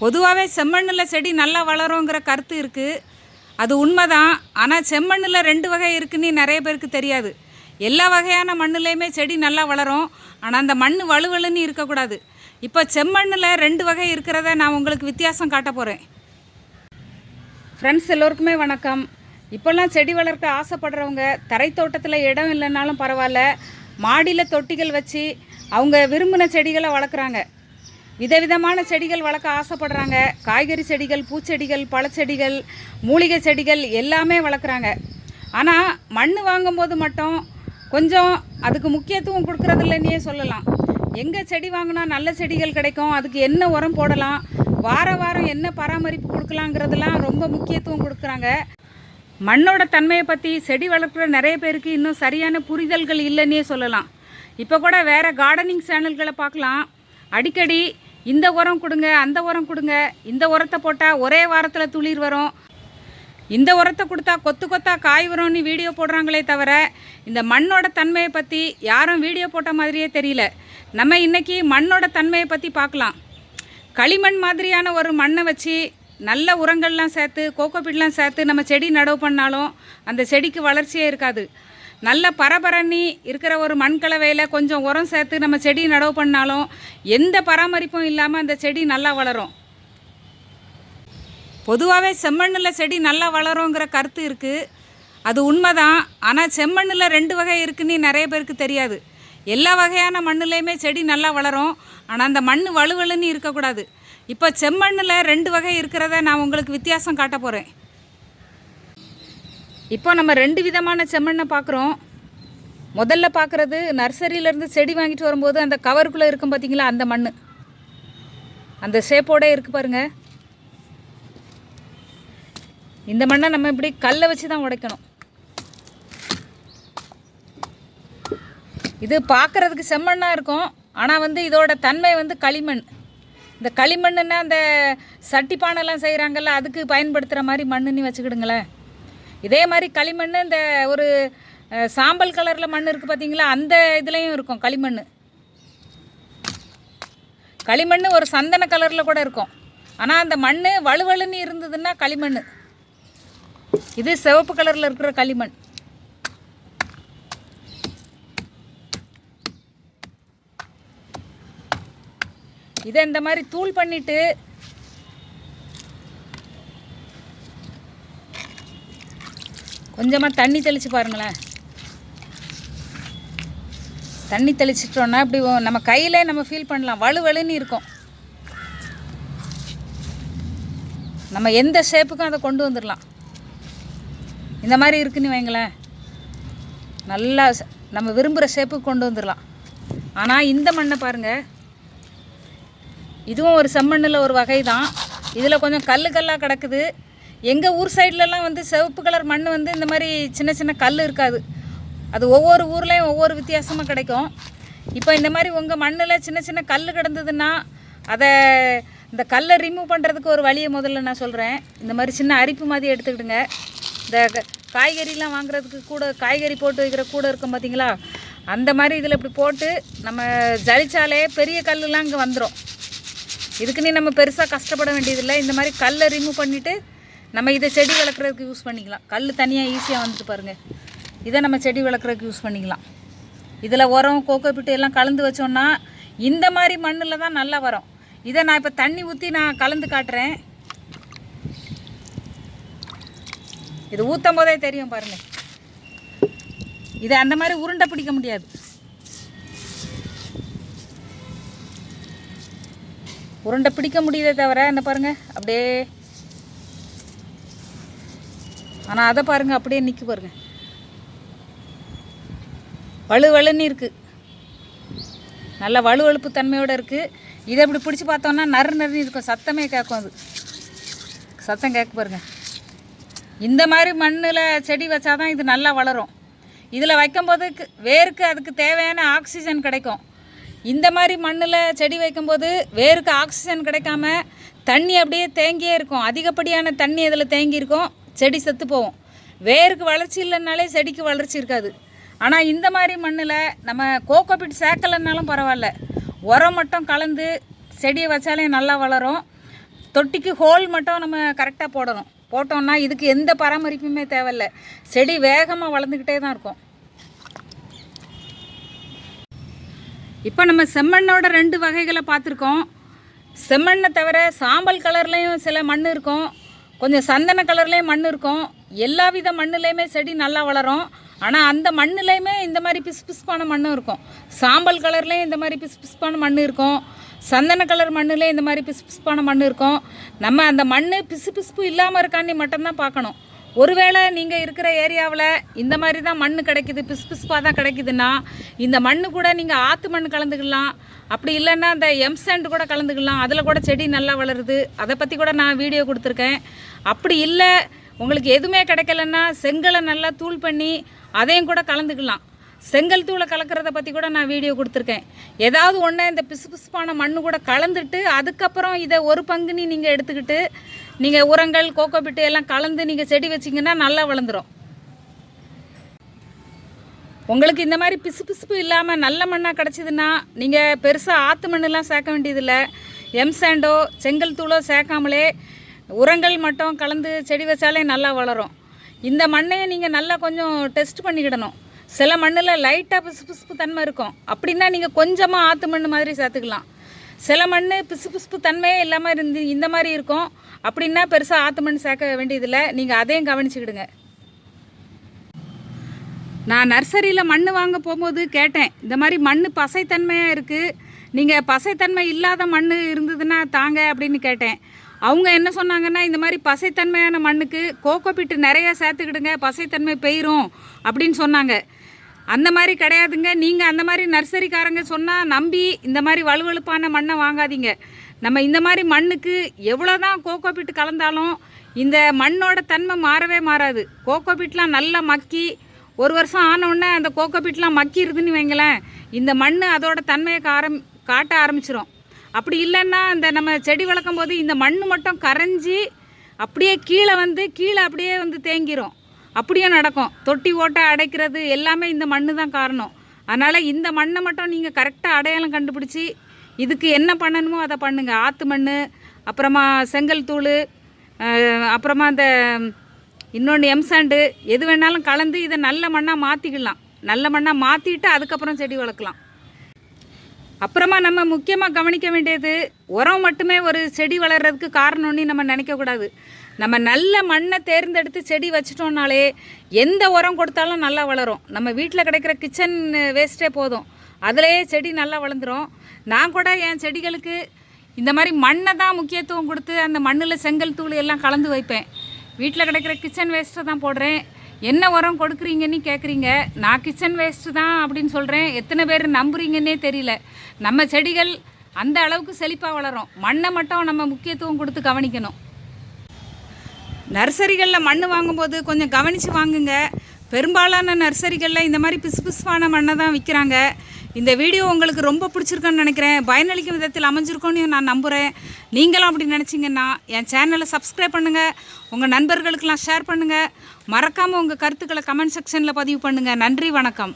பொதுவாகவே செம்மண்ணில் செடி நல்லா வளருங்கிற கருத்து இருக்குது அது உண்மைதான். ஆனால் செம்மண்ணில் ரெண்டு வகை இருக்குன்னு நிறைய பேருக்கு தெரியாது. எல்லா வகையான மண்ணுலேயுமே செடி நல்லா வளரும். ஆனால் அந்த மண் வலுவலுன்னு இருக்கக்கூடாது இப்போ செம்மண்ணில் ரெண்டு வகை இருக்கிறத நான் உங்களுக்கு வித்தியாசம் காட்ட போகிறேன் ஃப்ரெண்ட்ஸ் எல்லோருக்குமே வணக்கம். இப்போல்லாம் செடி வளர்க்க ஆசைப்படுறவங்க தரை தோட்டத்தில் இடம் இல்லைனாலும் பரவாயில்ல. மாடியில் தொட்டிகள் வச்சு அவங்க விரும்பின செடிகளை வளர்க்குறாங்க. விதவிதமான செடிகள் வளர்க்க ஆசைப்படுறாங்க. காய்கறி செடிகள் பூச்செடிகள் பழச்செடிகள் மூலிகை செடிகள் எல்லாமே வளர்க்குறாங்க. ஆனால் மண் வாங்கும்போது மட்டும் கொஞ்சம் அதுக்கு முக்கியத்துவம் கொடுக்குறதில்லன்னே சொல்லலாம். எங்கே செடி வாங்கினா நல்ல செடிகள் கிடைக்கும். அதுக்கு என்ன உரம் போடலாம்? வார வாரம் என்ன பராமரிப்பு கொடுக்கலாங்கிறதெல்லாம் ரொம்ப முக்கியத்துவம் கொடுக்குறாங்க. மண்ணோட தன்மையை பற்றி செடி வளர்க்குற நிறைய பேருக்கு இன்னும் சரியான புரிதல்கள் இல்லைன்னே சொல்லலாம். இப்போ கூட வேறு கார்டனிங் சேனல்களை பார்க்கலாம். அடிக்கடி இந்த உரம் கொடுங்க அந்த உரம் கொடுங்க. இந்த உரத்தை போட்டால் ஒரே வாரத்தில் துளிர் வரும். இந்த உரத்தை கொடுத்தா கொத்து கொத்தா காய் வரும்னு வீடியோ போடுறாங்களே தவிர இந்த மண்ணோட தன்மையை பற்றி யாரும் வீடியோ போட்ட மாதிரியே தெரியல. நம்ம இன்னைக்கு மண்ணோட தன்மையை பற்றி பார்க்கலாம். களிமண் மாதிரியான ஒரு மண்ணை வச்சு நல்ல உரங்கள்லாம் சேர்த்து கோகோபிட்லாம் சேர்த்து நம்ம செடி நடவு பண்ணாலும் அந்த செடிக்கு வளர்ச்சியே இருக்காது. நல்ல பரபரணி இருக்கிற ஒரு மண் கலவையில் கொஞ்சம் உரம் சேர்த்து நம்ம செடி நடவு பண்ணாலும் எந்த பராமரிப்பும் இல்லாமல் அந்த செடி நல்லா வளரும். பொதுவாகவே செம்மண்ணில் செடி நல்லா வளருங்கிற கருத்து இருக்குது அது உண்மைதான். ஆனால் செம்மண்ணில் ரெண்டு வகை இருக்குன்னு நிறைய பேருக்கு தெரியாது. எல்லா வகையான மண்ணுலேயுமே செடி நல்லா வளரும். ஆனால் அந்த மண் வலுவலுன்னு இருக்கக்கூடாது. இப்போ செம்மண்ணில் ரெண்டு வகை இருக்கிறத நான் உங்களுக்கு வித்தியாசம் காட்ட போகிறேன் இப்போ நம்ம ரெண்டு விதமான செம்மண்ணை பார்க்குறோம். முதல்ல பார்க்குறது நர்சரியிலேருந்து செடி வாங்கிட்டு வரும்போது அந்த கவருக்குள்ளே இருக்கும் பார்த்தீங்களா அந்த மண் அந்த ஷேப்போட இருக்குது பாருங்கள் இந்த மண்ணை நம்ம இப்படி கல்லை வச்சு தான் உடைக்கணும். இது பார்க்குறதுக்கு செம்மண்ணாக இருக்கும். ஆனால் வந்து இதோட தன்மை வந்து களிமண். இந்த களிமண்ணுன்னா அந்த சட்டி பானைலாம் செய்கிறாங்கல்ல அதுக்கு பயன்படுத்துகிற மாதிரி மண்ணுன்னு வச்சுக்கிடுங்களேன். இதே மாதிரி களிமண் இந்த ஒரு சாம்பல் கலரில் மண் இருக்குது பார்த்தீங்களா அந்த இதுலேயும் இருக்கும் களிமண் களிமண் ஒரு சந்தன கலரில் கூட இருக்கும். ஆனால் அந்த மண் வலுவலுன்னு இருந்ததுன்னா களிமண் இது சிவப்பு கலரில் இருக்கிற களிமண். இதை இந்த மாதிரி தூள் பண்ணிவிட்டு கொஞ்சமாக தண்ணி தெளித்து பாருங்களேன். தண்ணி தெளிச்சிட்டோன்னா இப்படி நம்ம கையிலே நம்ம ஃபீல் பண்ணலாம். வலு வலுன்னு இருக்கும். நம்ம எந்த ஷேப்புக்கும் அதை கொண்டு வந்துடலாம் இந்த மாதிரி இருக்குன்னு வைங்களேன். நல்லா நம்ம விரும்புகிற ஷேப்புக்கு கொண்டு வந்துடலாம் ஆனால் இந்த மண்ணை பாருங்கள் இதுவும் ஒரு செம்மண்ணில் ஒரு வகை தான் இதில் கொஞ்சம் கல் கல்லாக கிடக்குது. எங்கள் ஊர் சைட்லலாம் வந்து சிவப்பு கலர் மண் வந்து இந்த மாதிரி சின்ன சின்ன கல் இருக்காது. அது ஒவ்வொரு ஊர்லேயும் ஒவ்வொரு வித்தியாசமாக கிடைக்கும். இப்போ இந்த மாதிரி உங்கள் மண்ணில் சின்ன சின்ன கல் கிடந்ததுன்னா அதை இந்த கல்லை ரிமூவ் பண்ணுறதுக்கு ஒரு வழியை முதல்ல நான் சொல்கிறேன் இந்த மாதிரி சின்ன அரிப்பு மாதிரி எடுத்துக்கிடுங்க. இந்த க- காய்கறிலாம் வாங்குறதுக்கு கூட காய்கறி போட்டு வைக்கிற கூட இருக்கும் பார்த்தீங்களா அந்த மாதிரி இதில் இப்படி போட்டு நம்ம ஜலிச்சாலே பெரிய கல்லுலாம் இங்கே வந்துடும் இதுக்கு நீ நம்ம பெருசாக கஷ்டப்பட வேண்டியதில்லை. இந்த மாதிரி கல்லை ரிமூவ் பண்ணிவிட்டு நம்ம இதை செடி வளர்க்குறதுக்கு யூஸ் பண்ணிக்கலாம். கல் தனியாக ஈஸியாக வந்துட்டு பாருங்கள் இதை நம்ம செடி வளர்க்குறதுக்கு யூஸ் பண்ணிக்கலாம். இதில் உரம் கோகோபிட்டு எல்லாம் கலந்து வச்சோன்னா இந்த மாதிரி மண்ணில் தான் நல்லா வரும். இதை நான் இப்போ தண்ணி ஊற்றி நான் கலந்து காட்டுறேன். இது ஊற்றும் போதே தெரியும் பாருங்கள் இதை அந்த மாதிரி உருண்டை பிடிக்க முடியாது. உருண்டை பிடிக்க முடியுதே தவிர என்ன பாருங்கள் அப்படியே ஆனால் அதை பாருங்கள் அப்படியே நிற்க பாருங்கள் வலு வலுன்னு இருக்குது நல்ல வலுவழுப்பு தன்மையோடு இருக்குது இதை இப்படி பிடிச்சி பார்த்தோம்னா நறு நறுன்னு இருக்கும். சத்தமே கேட்கும் அது. சத்தம் கேட்க பாருங்கள் இந்த மாதிரி மண்ணில் செடி வச்சாதான் இது நல்லா வளரும். இதில் வைக்கும்போது வேருக்கு அதுக்கு தேவையான ஆக்சிஜன் கிடைக்கும். இந்த மாதிரி மண்ணில் செடி வைக்கும்போது வேருக்கு ஆக்சிஜன் கிடைக்காம தண்ணி அப்படியே தேங்கியே இருக்கும். அதிகப்படியான தண்ணி அதில் தேங்கியிருக்கும். செடி செத்து போகும் வேருக்கு வளர்ச்சி இல்லைனாலே செடிக்கு வளர்ச்சி இருக்காது. ஆனால் இந்த மாதிரி மண்ணில் நம்ம கோகோபிட் சேர்க்கலைன்னாலும் பரவாயில்ல. உரம் மட்டும் கலந்து செடியை வச்சாலே நல்லா வளரும். தொட்டிக்கு ஹோல் மட்டும் நம்ம கரெக்டாக போடணும். போட்டோம்னா இதுக்கு எந்த பராமரிப்புமே தேவையில்ல. செடி வேகமாக வளர்ந்துக்கிட்டே தான் இருக்கும். இப்போ நம்ம செம்மண்ணோட ரெண்டு வகைகளை பார்த்துருக்கோம். செம்மண்ணை தவிர சாம்பல் கலர்லேயும் சில மண் இருக்கும். கொஞ்சம் சந்தன கலர்லேயும் மண் இருக்கும். எல்லா வித மண்ணுலேயுமே செடி நல்லா வளரும். ஆனால் அந்த மண்ணுலேயுமே இந்த மாதிரி பிசு பிசுப்பான மண்ணும் இருக்கும். சாம்பல் கலர்லேயும் இந்த மாதிரி பிசு பிசுப்பான மண் இருக்கும். சந்தன கலர் மண்ணுலேயும் இந்த மாதிரி பிசு பிசுப்பான மண் இருக்கும். நம்ம அந்த மண் பிசு பிசுப்பு இல்லாமல் இருக்கான்னு மட்டும்தான் பார்க்கணும். ஒருவேளை நீங்கள் இருக்கிற ஏரியாவில் இந்த மாதிரி தான் மண் கிடைக்குது பிசு பிசுப்பாக தான் கிடைக்குதுன்னா இந்த மண் கூட நீங்கள் ஆற்று மண் கலந்துக்கலாம். அப்படி இல்லைன்னா இந்த எம்சண்ட் கூட கலந்துக்கலாம். அதில் கூட செடி நல்லா வளருது. அதை பற்றி கூட நான் வீடியோ கொடுத்துருக்கேன். அப்படி இல்லை உங்களுக்கு எதுவுமே கிடைக்கலன்னா செங்கலை நல்லா தூள் பண்ணி அதையும் கூட கலந்துக்கலாம். செங்கல் தூளை கலக்கிறத பற்றி கூட நான் வீடியோ கொடுத்துருக்கேன். ஏதாவது ஒன்று இந்த பிசு பிசுப்பான மண் கூட கலந்துட்டு அதுக்கப்புறம் இதை ஒரு பங்குனி நீங்கள் எடுத்துக்கிட்டு நீங்கள் உரங்கள் கோகோபிட்டு எல்லாம் கலந்து நீங்கள் செடி வச்சிங்கன்னா நல்லா வளர்ந்துடும் உங்களுக்கு இந்த மாதிரி பிசு பிசுப்பு இல்லாமல் நல்ல மண்ணாக கிடச்சிதுன்னா நீங்கள் பெருசாக ஆற்று மண்ணெலாம் சேர்க்க வேண்டியதில்லை. எம்சாண்டோ செங்கல் தூளோ சேர்க்காமலே உரங்கள் மட்டும் கலந்து செடி வச்சாலே நல்லா வளரும். இந்த மண்ணையை நீங்கள் நல்லா கொஞ்சம் டெஸ்ட் பண்ணிக்கிடணும். சில மண்ணில் லைட்டாக பிசு பிசுப்பு தன்மை இருக்கும். அப்படின்னா நீங்கள் கொஞ்சமாக ஆற்று மண் மாதிரி சேர்த்துக்கலாம். சில மண் பிசு பிசுப்பு தன்மையே இல்லாமல் இருந்து இந்த மாதிரி இருக்கும். அப்படின்னா பெருசாக ஆற்று மண் சேர்க்க வேண்டியதில்லை. நீங்கள் அதையும் கவனிச்சுக்கிடுங்க. நான் நர்சரியில் மண் வாங்க போகும்போது கேட்டேன். இந்த மாதிரி மண் பசைத்தன்மையாக இருக்குது நீங்கள் பசைத்தன்மை இல்லாத மண் இருந்ததுன்னா தாங்க அப்படின்னு கேட்டேன். அவங்க என்ன சொன்னாங்கன்னா இந்த மாதிரி பசைத்தன்மையான மண்ணுக்கு கோகோபிட்டு நிறையா சேர்த்துக்கிடுங்க. பசைத்தன்மை பெயிரும் அப்படின்னு சொன்னாங்க. அந்த மாதிரி கிடையாதுங்க. நீங்கள் அந்த மாதிரி நர்சரிக்காரங்க சொன்னால் நம்பி இந்த மாதிரி வலுவழுப்பான மண்ணை வாங்காதீங்க. நம்ம இந்த மாதிரி மண்ணுக்கு எவ்வளோ தான் கோகோபிட் கலந்தாலும் இந்த மண்ணோட தன்மை மாறவே மாறாது. கோகோபிட்லாம் நல்லா மக்கி ஒரு வருஷம் ஆனவுடனே அந்த கோகோபிட்லாம் மக்கிடுதுன்னு வைங்களேன் இந்த மண் அதோட தன்மையை காரம் காட்ட ஆரம்பிச்சிரும். அப்படி இல்லைன்னா இந்த நம்ம செடி வளர்க்கும் போது இந்த மண் மட்டும் கரைஞ்சி அப்படியே கீழே வந்து கீழே அப்படியே வந்து தேங்கிரும். அப்படியே நடக்கும். தொட்டி ஓட்டை அடைக்கிறது எல்லாமே இந்த மண்ணு தான் காரணம். அதனால் இந்த மண்ணை மட்டும் நீங்கள் கரெக்டாக அடையாளம் கண்டுபிடிச்சி இதுக்கு என்ன பண்ணணுமோ அதை பண்ணுங்கள் ஆற்று மண் அப்புறமா செங்கல் தூள் அப்புறமா அந்த இன்னொன்று எம்சாண்டு எது வேணாலும் கலந்து இதை நல்ல மண்ணாக மாற்றிக்கலாம் நல்ல மண்ணாக மாற்றிட்டு அதுக்கப்புறம் செடி வளர்க்கலாம். அப்புறமா நம்ம முக்கியமாக கவனிக்க வேண்டியது உரம் மட்டுமே ஒரு செடி வளர்கிறதுக்கு காரணம்னு நம்ம நினைக்கக்கூடாது நம்ம நல்ல மண்ணை தேர்ந்தெடுத்து செடி வச்சிட்டோம்னாலே எந்த உரம் கொடுத்தாலும் நல்லா வளரும். நம்ம வீட்டில் கிடைக்கிற கிச்சன் வேஸ்ட்டே போதும். அதிலேயே செடி நல்லா வளர்ந்துரும். நான் கூட என் செடிகளுக்கு இந்த மாதிரி மண்ணை தான் முக்கியத்துவம் கொடுத்து அந்த மண்ணில் செங்கல் தூள் எல்லாம் கலந்து வைப்பேன். வீட்டில் கிடைக்கிற கிச்சன் வேஸ்ட்டை தான் போடுறேன். என்ன உரம் கொடுக்குறீங்கன்னு கேட்குறீங்க நான் கிச்சன் வேஸ்ட்டு தான் அப்படின்னு சொல்கிறேன் எத்தனை பேர் நம்புறீங்கன்னே தெரியல. நம்ம செடிகள் அந்த அளவுக்கு செழிப்பாக வளரும். மண்ணை மட்டும் நம்ம முக்கியத்துவம் கொடுத்து கவனிக்கணும். நர்சரிகளில் மண் வாங்கும்போது கொஞ்சம் கவனித்து வாங்குங்க. பெரும்பாலான நர்சரிகளில் இந்த மாதிரி பிசு பிசுவான மண்ணை தான் விற்கிறாங்க இந்த வீடியோ உங்களுக்கு ரொம்ப பிடிச்சிருக்குன்னு நினைக்கிறேன். பயனளிக்கும் விதத்தில் அமைஞ்சிருக்கோன்னு நான் நம்புகிறேன் நீங்களும் அப்படி நினச்சிங்கன்னா என் சேனலை சப்ஸ்கிரைப் பண்ணுங்கள் உங்கள் நண்பர்களுக்கெல்லாம் ஷேர் பண்ணுங்கள் மறக்காமல் உங்கள் கருத்துக்களை கமெண்ட் செக்ஷனில் பதிவு பண்ணுங்கள் நன்றி வணக்கம்.